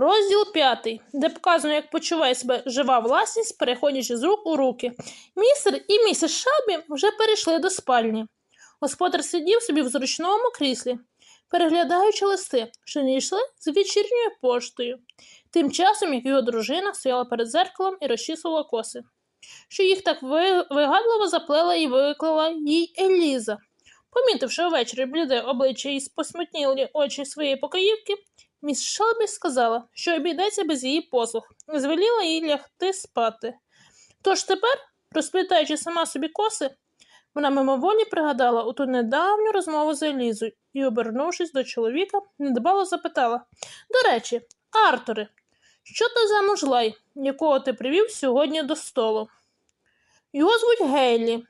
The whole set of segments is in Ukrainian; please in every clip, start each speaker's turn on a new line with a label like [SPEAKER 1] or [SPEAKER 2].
[SPEAKER 1] Розділ п'ятий, де показано, як почуває себе жива власність, переходячи з рук у руки. Містер і місіс Шабі вже перейшли до спальні. Господар сидів собі в зручному кріслі, переглядаючи листи, що не йшли з вечірньою поштою. Тим часом, як його дружина стояла перед зеркалом і розчісувала коси, що їх так вигадливо заплела і виклала їй Еліза. Помітивши увечері бліде обличчя і посмутнілі очі своєї покоївки, Міс Шелбі сказала, що обійдеться без її послуг, і звеліла їй лягти спати. Тож тепер, розплітаючи сама собі коси, вона мимоволі пригадала у ту недавню розмову з Елізою і, обернувшись до чоловіка, недбало запитала До речі, Артуре, що то за мужлай, якого ти привів сьогодні до столу? Його звуть Гейлі,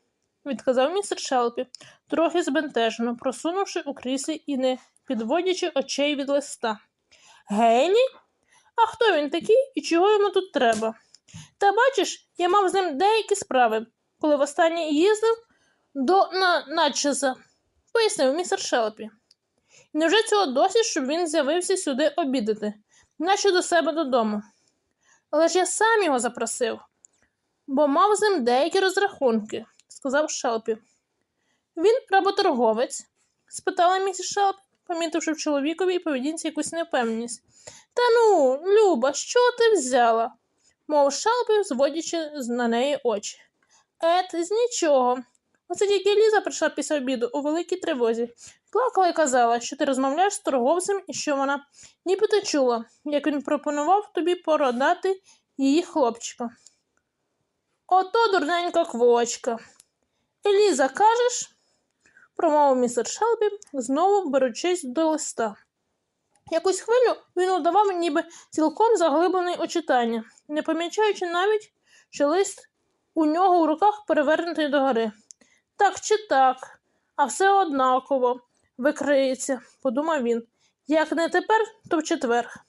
[SPEAKER 1] відказав містер Шелпі, трохи збентежено, просунувши у кріслі і не підводячи очей від листа. Гейлі? А хто він такий і чого йому тут треба? Та бачиш, я мав з ним деякі справи, коли востаннє їздив до на, Натчеза, пояснив містер Шелпі. І невже цього досі, щоб він з'явився сюди обідати, наче до себе додому. Але ж я сам його запросив, бо мав з ним деякі розрахунки, сказав Шелпі. Він работорговець? спитала місіс Шелпі, помітивши в чоловікові і поведінці якусь невпевненість. Та ну, Люба, що ти взяла? мов Шелпі, зводячи на неї очі. Ет, з нічого. Оце тільки Ліза прийшла після обіду у великій тривозі. Плакала і казала, що ти розмовляєш з торговцем і що вона нібито чула, як він пропонував тобі продати її хлопчика. Ото дурненька квочка. Еліза, кажеш? Промовив містер Шелбі, знову беручись до листа. Якусь хвилю він удавав, ніби цілком заглиблений у читання, не помічаючи навіть, що лист у нього у руках перевернутий догори. Так чи так, а все однаково викриється, подумав він. Як не тепер, то в четвер.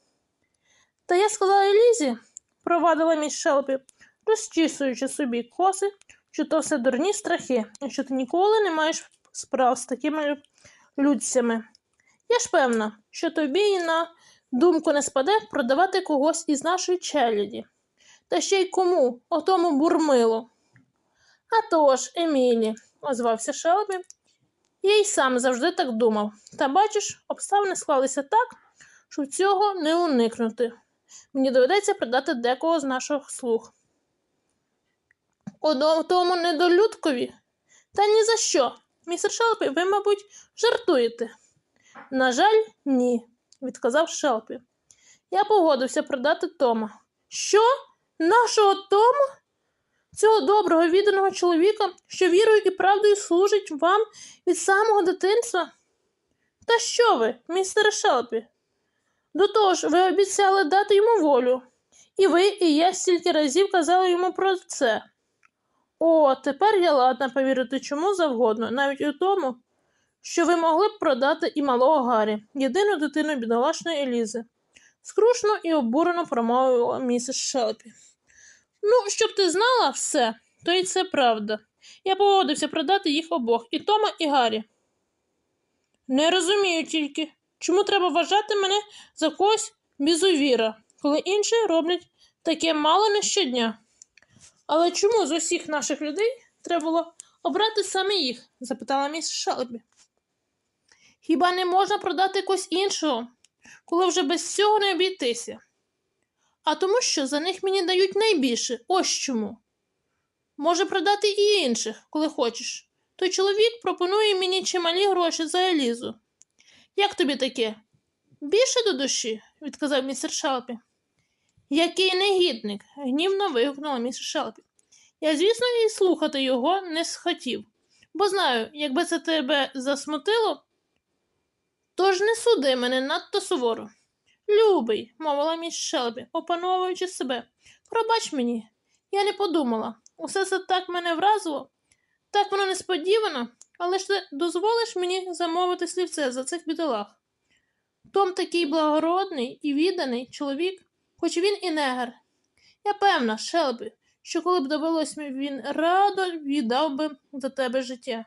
[SPEAKER 1] Та я сказала Елізі, провадила міс Шелпі, розчісуючи собі коси, що то все дурні страхи, що ти ніколи не маєш справ з такими людцями. Я ж певна, що тобі і на думку не спаде продавати когось із нашої челяді. Та ще й кому, отому бурмилу. А тож, Емілі, озвався Шелбі, я й сам завжди так думав. Та бачиш, обставини склалися так, що цього не уникнути. Мені доведеться придати декого з наших слуг. Одному тому недолюдкові? Та ні за що. Містер Шелпі, ви, мабуть, жартуєте. На жаль, ні, відказав Шелпі. Я погодився продати Тома. Що? Нашого Тома? Цього доброго відданого чоловіка, що вірою і правдою служить вам від самого дитинства? Та що ви, містере Шелпі? До того ж, ви обіцяли дати йому волю. І ви, і я стільки разів казали йому про це. О, тепер я ладна повірити чому завгодно, навіть у тому, що ви могли б продати і малого Гаррі, єдину дитину бідолашної Елізи. Скрушно і обурено промовила місіс Шелпі. Ну, щоб ти знала все, то й це правда. Я погодився продати їх обох і Тома, і Гаррі. Не розумію тільки, чому треба вважати мене за когось бізовіра, коли інші роблять таке мало не щодня. Але чому з усіх наших людей треба було обрати саме їх? запитала міс Шелбі. Хіба не можна продати когось іншого, коли вже без цього не обійтися? А тому, що за них мені дають найбільше, ось чому. Може продати і інших, коли хочеш. Той чоловік пропонує мені чималі гроші за Елізу. Як тобі таке? Більше до душі, відказав містер Шелпі. Який негідник, гнівно вигукнула містер Шелпі. Я, звісно, і слухати його не схотів, бо знаю, якби це тебе засмутило, тож не суди мене надто суворо. Любий, мовила міс Шелбі, опановуючи себе, пробач мені, я не подумала. Усе це так мене вразило, так воно несподівано, але ж ти дозволиш мені замовити слівце за цих бідолах. Том такий благородний і відданий чоловік, хоч він і негр. Я певна, Шелбі, що коли б довелось він радо віддав би за тебе життя.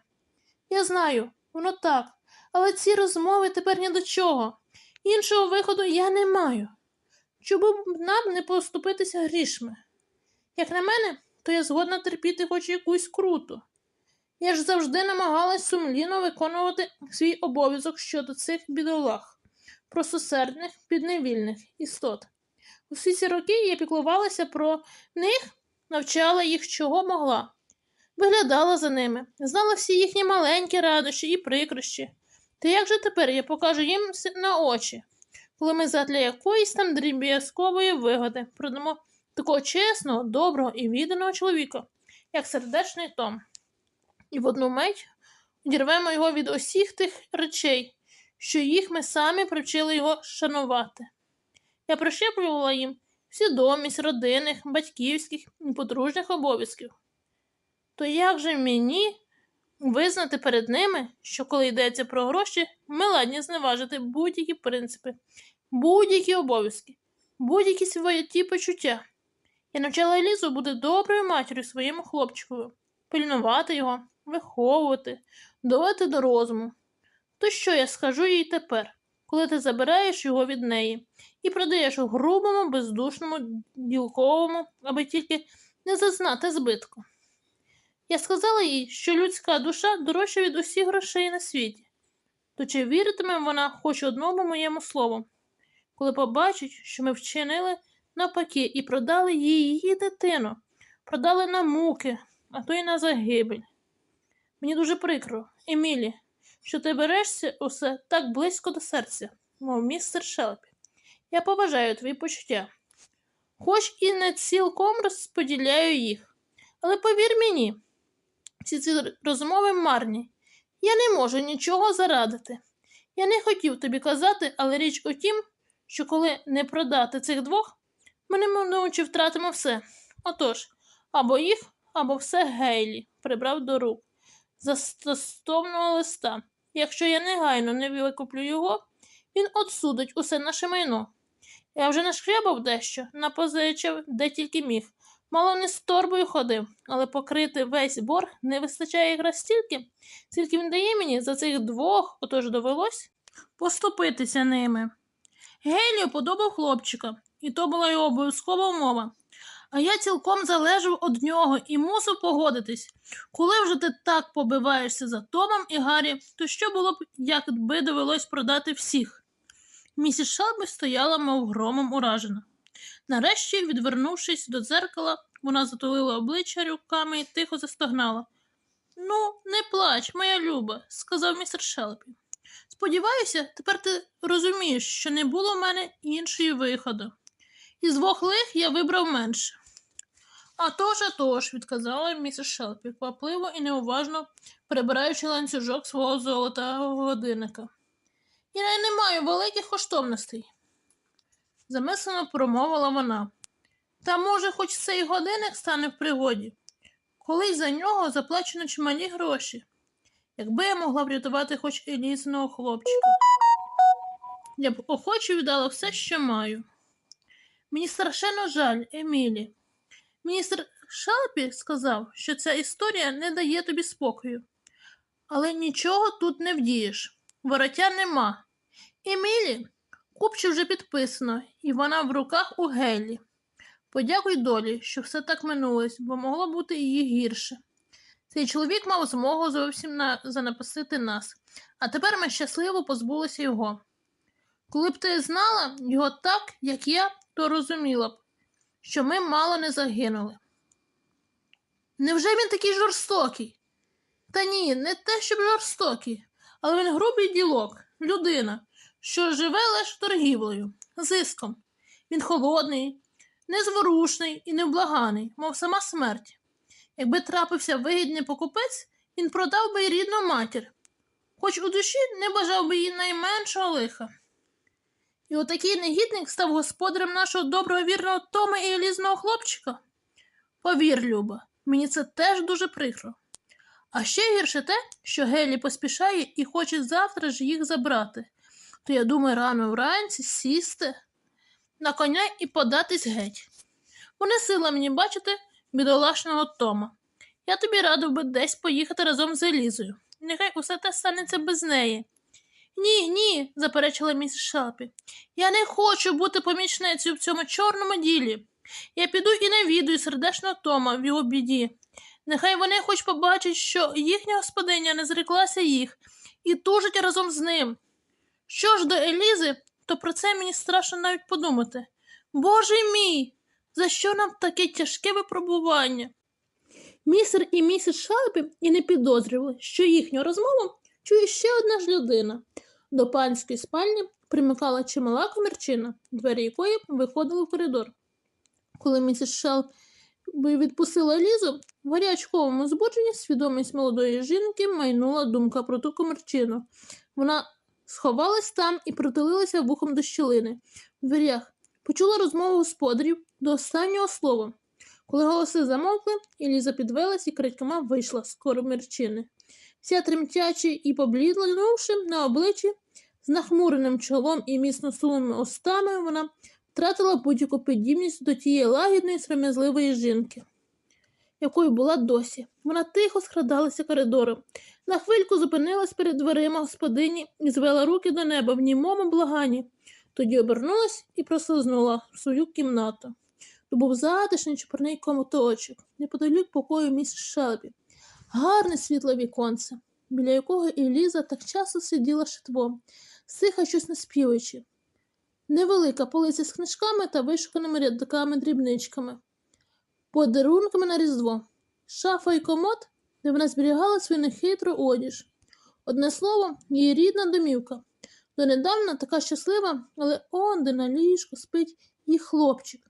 [SPEAKER 1] Я знаю, воно так, але ці розмови тепер ні до чого. Іншого виходу я не маю. Чому б нам не поступитися грішми? Як на мене, то я згодна терпіти хоч якусь круту. Я ж завжди намагалась сумлінно виконувати свій обов'язок щодо цих бідолах, простосердних, підневільних істот. Усі ці роки я піклувалася про них, навчала їх чого могла, виглядала за ними, знала всі їхні маленькі радощі і прикрощі. Та як же тепер я покажу їм на очі, коли ми задля якоїсь там дріб'язкової вигоди продамо такого чесного, доброго і відданого чоловіка, як сердечний Том, і в одну мить дірвемо його від усіх тих речей, що їх ми самі привчили його шанувати. Я прищеплювала їм свідомість родинних, батьківських і подружніх обов'язків. То як же мені визнати перед ними, що коли йдеться про гроші, ми ладні зневажити будь-які принципи, будь-які обов'язки, будь-які свої почуття. Я навчила Елізу бути доброю матір'ю своєму хлопчикові, пильнувати його, виховувати, довести до розуму. То що я скажу їй тепер, коли ти забираєш його від неї і продаєш у грубому, бездушному, ділковому, аби тільки не зазнати збитку? Я сказала їй, що людська душа дорожча від усіх грошей на світі. То чи віритиме вона хоч одному моєму слову, коли побачить, що ми вчинили навпаки і продали їй її дитину, продали на муки, а то й на загибель. Мені дуже прикро, Емілі, що ти берешся усе так близько до серця, мов містер Шелпі. Я поважаю твої почуття, хоч і не цілком розподіляю їх. Але повір мені, всі ці розмови марні. Я не можу нічого зарадити. Я не хотів тобі казати, але річ у тім, що коли не продати цих двох, ми неминуче втратимо все. Отож, або їх, або все Гейлі прибрав до рук за стосовного листа. Якщо я негайно не викуплю його, він отсудить усе наше майно. Я вже нашкрябав дещо, напозичив, де тільки міг. Мало не з торбою ходив, але покрити весь борг не вистачає якраз стільки, скільки він дає мені за цих двох, отож довелось поступитися ними. Гелію подобав хлопчика, і то була його обов'язкова умова. А я цілком залежав від нього і мусив погодитись. Коли вже ти так побиваєшся за Томом і Гаррі, то що було б, якби довелось продати всіх? Місіс Шелбі стояла, мов громом уражена. Нарешті, відвернувшись до дзеркала, вона затулила обличчя руками і тихо застогнала. Ну, не плач, моя люба, сказав містер Шелпі. Сподіваюся, тепер ти розумієш, що не було в мене іншої виходу. Із двох лих я вибрав менше. А тож, а тож, відказала місіс Шелпі, квапливо і неуважно перебираючи ланцюжок свого золотого годинника. Я не маю великих коштовностей замислено промовила вона. Та, може, хоч цей годинник стане в пригоді. Колись за нього заплачено чималі гроші. Якби я могла врятувати хоч елізного хлопчика, я б охоче віддала все, що маю. Мені страшенно жаль, Емілі. Міністр Шалпі сказав, що ця історія не дає тобі спокою. Але нічого тут не вдієш. Вороття нема. Емілі Купче вже підписано, і вона в руках у Гелі. Подякуй долі, що все так минулось, бо могло бути її гірше. Цей чоловік мав змогу зовсім на... занапасити нас, а тепер ми щасливо позбулися його. Коли б ти знала його так, як я, то розуміла б, що ми мало не загинули. Невже він такий жорстокий? Та ні, не те, щоб жорстокий, але він грубий ділок, людина що живе лише торгівлею, зиском. Він холодний, незворушний і невблаганий, мов сама смерть. Якби трапився вигідний покупець, він продав би й рідну матір, хоч у душі не бажав би їй найменшого лиха. І отакий негідник став господарем нашого доброго вірного Тома і елізного хлопчика. Повір, Люба, мені це теж дуже прикро. А ще гірше те, що Гелі поспішає і хоче завтра ж їх забрати то я думаю рано вранці сісти на коня і податись геть. Бо не сила мені бачити бідолашного Тома. Я тобі радив би десь поїхати разом з Елізою. Нехай усе те станеться без неї. Ні, ні, заперечила місіс Шелпі. Я не хочу бути помічницею в цьому чорному ділі. Я піду і навідую сердечного Тома в його біді. Нехай вони хоч побачать, що їхня господиня не зреклася їх і тужить разом з ним. Що ж до Елізи, то про це мені страшно навіть подумати. Боже мій, за що нам таке тяжке випробування? Містер і місіс Шалпі і не підозрювали, що їхню розмову чує ще одна ж людина. До панської спальні примикала чимала комірчина, двері якої виходили в коридор. Коли місіс Шелпі відпустила Лізу, в гарячковому збудженні свідомість молодої жінки майнула думка про ту комірчину. Вона сховалась там і притулилася вухом до щілини. В дверях почула розмову господарів до останнього слова. Коли голоси замовкли, Еліза підвелась і крадькома вийшла з комірчини. Вся тремтячи і побліднувши на обличчі, з нахмуреним чолом і міцно сулими устами, вона втратила будь-яку подібність до тієї лагідної срам'язливої жінки, якою була досі. Вона тихо скрадалася коридором. На хвильку зупинилась перед дверима господині і звела руки до неба в німому благанні. Тоді обернулась і прослизнула в свою кімнату. То був затишний чепурний комоточок, неподалік покою міс Шелбі. Гарне світле віконце, біля якого Еліза так часто сиділа шитвом, сиха щось наспіваючи. Невелика полиця з книжками та вишуканими рядками дрібничками, подарунками на Різдво, шафа і комод, де вона зберігала свою нехитру одіж. Одне слово, її рідна домівка. Донедавна така щаслива, але онде на ліжку спить її хлопчик.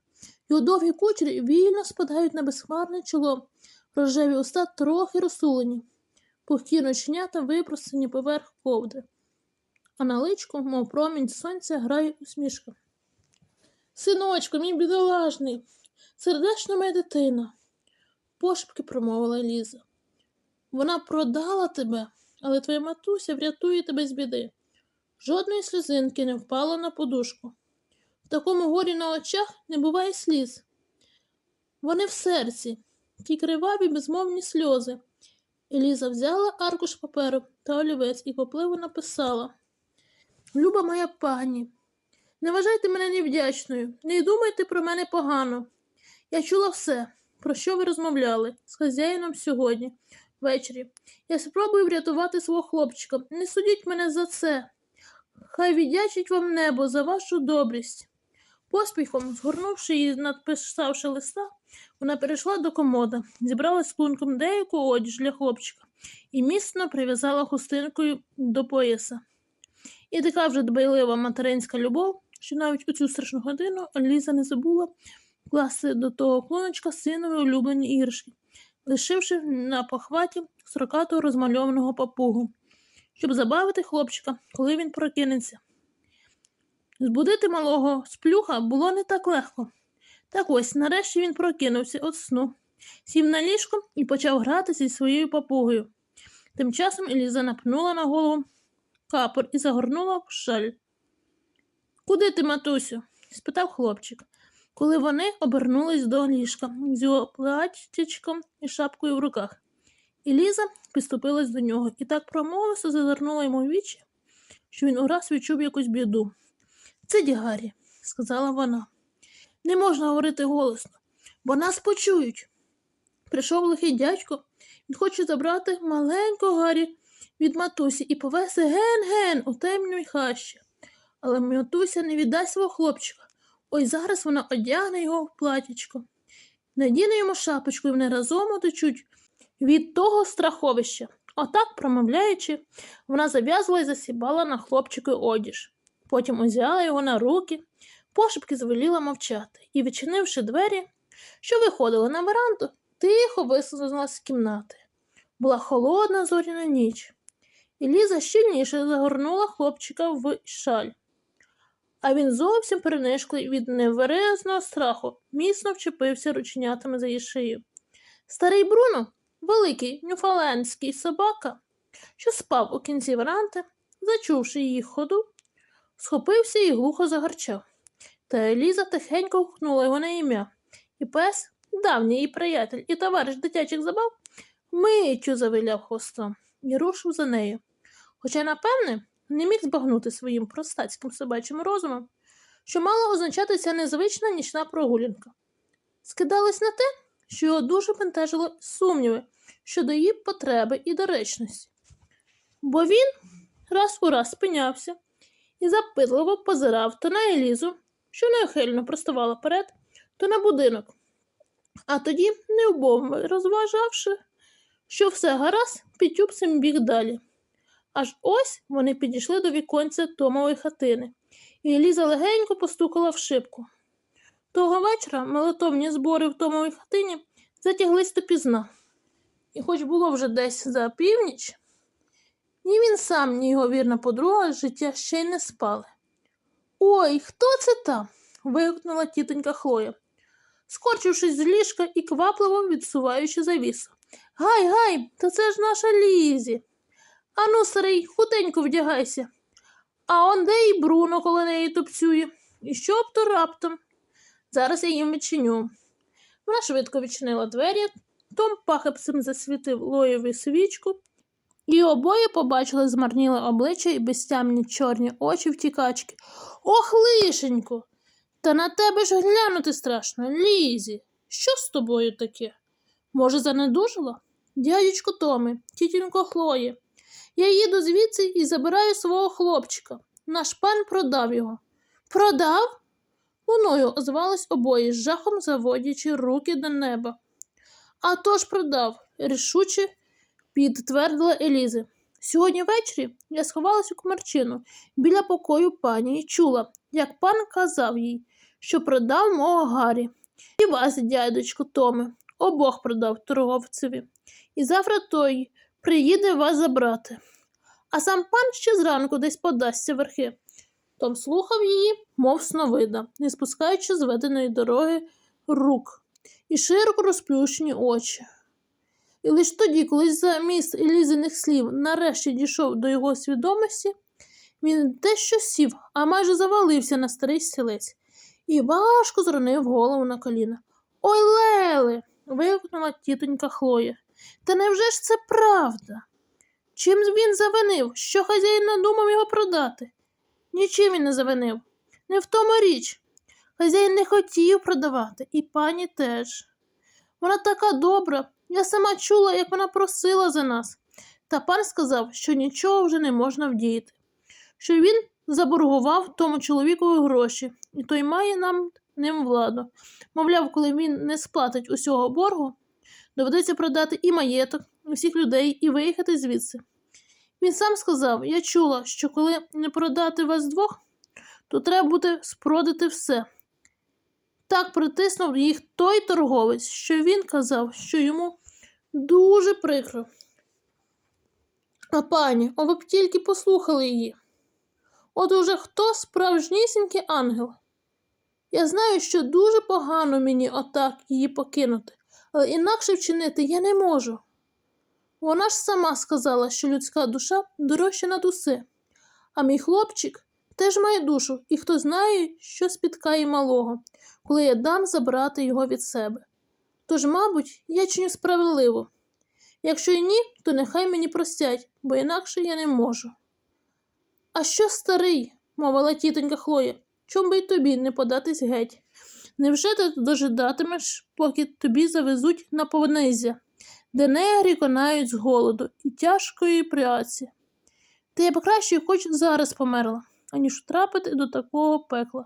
[SPEAKER 1] Його довгі кучері вільно спадають на безхмарне чоло, рожеві уста трохи розсулені, пухкі ноченята випростані поверх ковдри, а на личку, мов промінь сонця, грає усмішка. Синочко, мій бідолажний, сердечна моя дитина, пошепки промовила Ліза. Вона продала тебе, але твоя матуся врятує тебе з біди. Жодної сльозинки не впало на подушку. В такому горі на очах не буває сліз. Вони в серці, ті криваві безмовні сльози. Еліза взяла аркуш паперу та олівець і попливо написала Люба моя пані, не вважайте мене невдячною, не думайте про мене погано. Я чула все, про що ви розмовляли з хазяїном сьогодні, ввечері. Я спробую врятувати свого хлопчика. Не судіть мене за це. Хай віддячить вам небо за вашу добрість. Поспіхом, згорнувши і надписавши листа, вона перейшла до комода, зібрала з клунком деяку одіж для хлопчика і міцно прив'язала хустинкою до пояса. І така вже дбайлива материнська любов, що навіть у цю страшну годину Ліза не забула класти до того клуночка синові улюблені іграшки, лишивши на похваті сорокатого розмальованого папугу, щоб забавити хлопчика, коли він прокинеться. Збудити малого сплюха було не так легко. Так ось, нарешті він прокинувся від сну, сів на ліжко і почав гратися зі своєю папугою. Тим часом Еліза напнула на голову капор і загорнула в шаль. Куди ти, матусю? спитав хлопчик, коли вони обернулись до ліжка з його платячком і шапкою в руках. Еліза підступилась до нього і так промовисто зазирнула йому в вічі, що він ураз відчув якусь біду. Це Гаррі, сказала вона. Не можна говорити голосно, бо нас почують. Прийшов лихий дядько, він хоче забрати маленького Гаррі від матусі і повести ген-ген у темній хащі. Але матуся не віддасть свого хлопчика. Ось зараз вона одягне його в платічко, надіне йому шапочку і вони разом утечуть від того страховища. Отак, промовляючи, вона зав'язувала і засібала на хлопчику одіж. Потім узяла його на руки, пошепки звеліла мовчати і, відчинивши двері, що виходили на веранду, тихо висунула з кімнати. Була холодна зоряна ніч, і Ліза щільніше загорнула хлопчика в шаль. А він зовсім перенишклий від невиразного страху, міцно вчепився рученятами за її шию. Старий Бруно, великий нюфалендський собака, що спав у кінці веранди, зачувши її ходу, схопився і глухо загарчав. Та Еліза тихенько гукнула його на ім'я, і пес, давній її приятель і товариш дитячих забав, миттю завиляв хвостом і рушив за нею. Хоча, напевне, не міг збагнути своїм простацьким собачим розумом, що мала означати ця незвична нічна прогулянка. Скидались на те, що його дуже бентежили сумніви щодо її потреби і доречності. Бо він раз у раз спинявся і запитливо позирав то на Елізу, що неохильно проставала перед, то на будинок. А тоді, неубовно розважавши, що все гаразд, підтюпцем біг далі. Аж ось вони підійшли до віконця Томової хатини, і Еліза легенько постукала в шибку. Того вечора молитовні збори в Томовій хатині затяглись допізна. І хоч було вже десь за північ, ні він сам, ні його вірна подруга з життя ще й не спали. Ой, хто це там? вигукнула тітонька Хлоя, скорчившись з ліжка і квапливо відсуваючи завісу. Гай, гай, та це ж наша Лізі. Ану, старий, худенько вдягайся. А он де і Бруно коло неї топцює. І що б то раптом? Зараз я їм відчиню. Вона швидко відчинила двері, Том пахепцем засвітив лоєві свічку, і обоє побачили змарніле обличчя і безтямні чорні очі втікачки. Ох, лишенько! Та на тебе ж глянути страшно, Лізі. Що з тобою таке? Може, занедужила? Дядечко Томи, тітінько Хлоє. Я їду звідси і забираю свого хлопчика. Наш пан продав його. Продав? Луною озвались обоє, з жахом заводячи руки до неба. А то ж продав, рішуче підтвердила Елізи. Сьогодні ввечері я сховалась у комерчину біля покою пані і чула, як пан казав їй, що продав мого Гаррі. І вас, дядечко Томе, обох продав торговцеві. І завтра той приїде вас забрати. А сам пан ще зранку десь подасться верхи. Том слухав її, мов сновида, не спускаючи з веденої дороги рук і широко розплющені очі. І лише тоді, коли замість Елізиних слів нарешті дійшов до його свідомості, він дещо сів, а майже завалився на старий стілець і важко зронив голову на коліна. Ой, Леле. вигукнула тітонька Хлоя. Та невже ж це правда? Чим він завинив? Що хазяїн надумав його продати? Нічим він не завинив. Не в тому річ. Хазяїн не хотів продавати, і пані теж. Вона така добра. Я сама чула, як вона просила за нас. Та пан сказав, що нічого вже не можна вдіяти, що він заборгував тому чоловікові гроші, і той має нам ним владу. Мовляв, коли він не сплатить усього боргу, доведеться продати і маєток, і всіх людей, і виїхати звідси. Він сам сказав: я чула, що коли не продати вас двох, то треба буде спродати все. Так притиснув їх той торговець, що він казав, що йому дуже прикро. А пані, о, ви б тільки послухали її. От уже хто справжнісінький ангел? Я знаю, що дуже погано мені отак її покинути, але інакше вчинити я не можу. Вона ж сама сказала, що людська душа дорожча над усе, а мій хлопчик теж має душу, і хто знає, що спіткає малого, коли я дам забрати його від себе. Тож, мабуть, я чиню справедливо. Якщо й ні, то нехай мені простять, бо інакше я не можу. А що старий? мовила тітонька Хлоя, чом би й тобі не податись геть? Невже ти дожидатимеш, поки тобі завезуть на повнизя, де негрі конають з голоду і тяжкої праці? Та я б краще хоч зараз померла, аніж втрапити до такого пекла.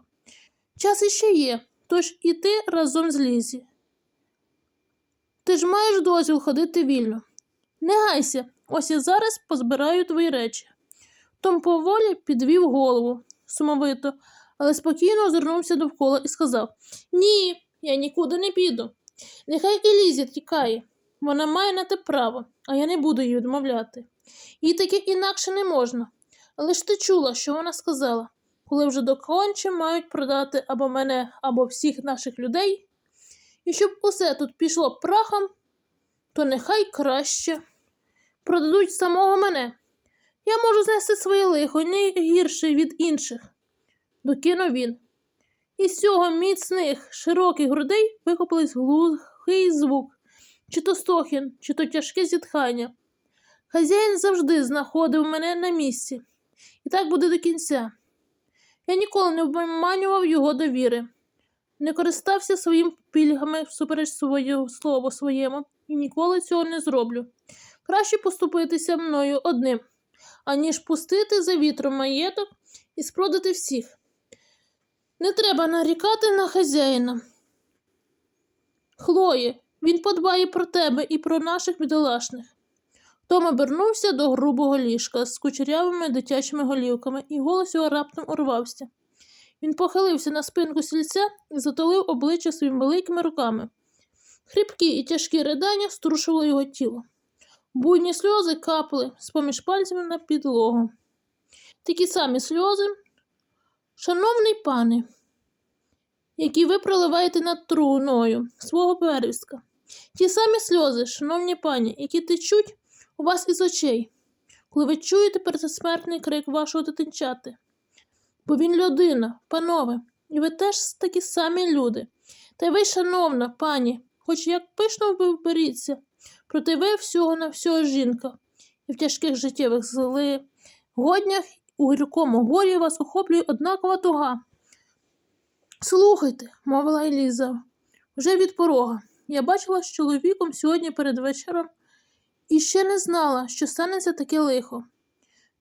[SPEAKER 1] Час іще є, тож і ти разом з Лізі. Ти ж маєш дозвіл ходити вільно. Не гайся, ось я зараз позбираю твої речі. Том поволі підвів голову сумовито, але спокійно озирнувся довкола і сказав Ні, я нікуди не піду. Нехай Елізі тікає. Вона має на те право, а я не буду їй відмовляти. Їй таке інакше не можна. Але ж ти чула, що вона сказала, коли вже доконче мають продати або мене, або всіх наших людей, і щоб усе тут пішло прахом, то нехай краще продадуть самого мене. Я можу знести своє лихо не гірше від інших, докинув він. Із цього міцних широких грудей вихопились глухий звук, чи то стохін, чи то тяжке зітхання. Хазяїн завжди знаходив мене на місці, І так буде до кінця. Я ніколи не обманював його довіри, не користався своїм пільгами всупереч свого слова своєму і ніколи цього не зроблю. Краще поступитися мною одним, аніж пустити за вітром маєток і спродати всіх. Не треба нарікати на хазяїна. Хлоє, він подбає про тебе і про наших бідолашних. Том обернувся до грубого ліжка з кучерявими дитячими голівками, і голос його раптом урвався. Він похилився на спинку сільця і затулив обличчя своїми великими руками. Хрипкі і тяжкі ридання струшували його тіло. Буйні сльози капли з-поміж пальцями на підлогу. Такі самі сльози, шановний пане, які ви проливаєте над труною свого первістка. Ті самі сльози, шановні пані, які течуть у вас із очей, коли ви чуєте передсмертний крик вашого дитинчати. Бо він людина, панове, і ви теж такі самі люди. Та й ви, шановна пані, хоч як пишно ви вберіться, проте ви всього на всього жінка, і в тяжких життєвих зли, годнях у гіркому горі вас охоплює однакова туга. Слухайте, мовила Еліза, вже від порога. Я бачила з чоловіком сьогодні перед вечором і ще не знала, що станеться таке лихо.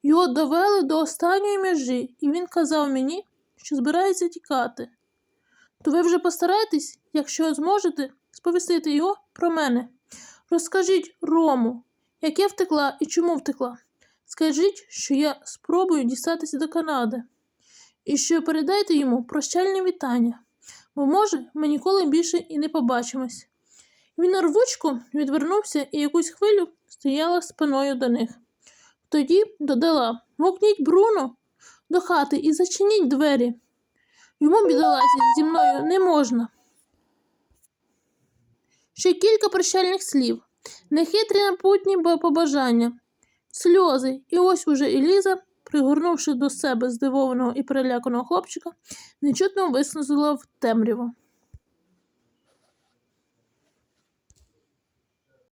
[SPEAKER 1] Його довели до останньої межі, і він казав мені, що збирається тікати. То ви вже постарайтесь, якщо зможете, сповістити його про мене. Розкажіть Рому, як я втекла і чому втекла. Скажіть, що я спробую дістатися до Канади, і що передайте йому прощальне вітання, бо, може, ми ніколи більше і не побачимось. Він рвучко відвернувся і якусь хвилю стояла спиною до них. Тоді додала гукніть Бруно до хати і зачиніть двері. Йому, бідолазі, зі мною не можна. Ще кілька прощальних слів, нехитрі напутні побажання, сльози, і ось уже Еліза, пригорнувши до себе здивованого і переляканого хлопчика, нечутно виснула в темряву.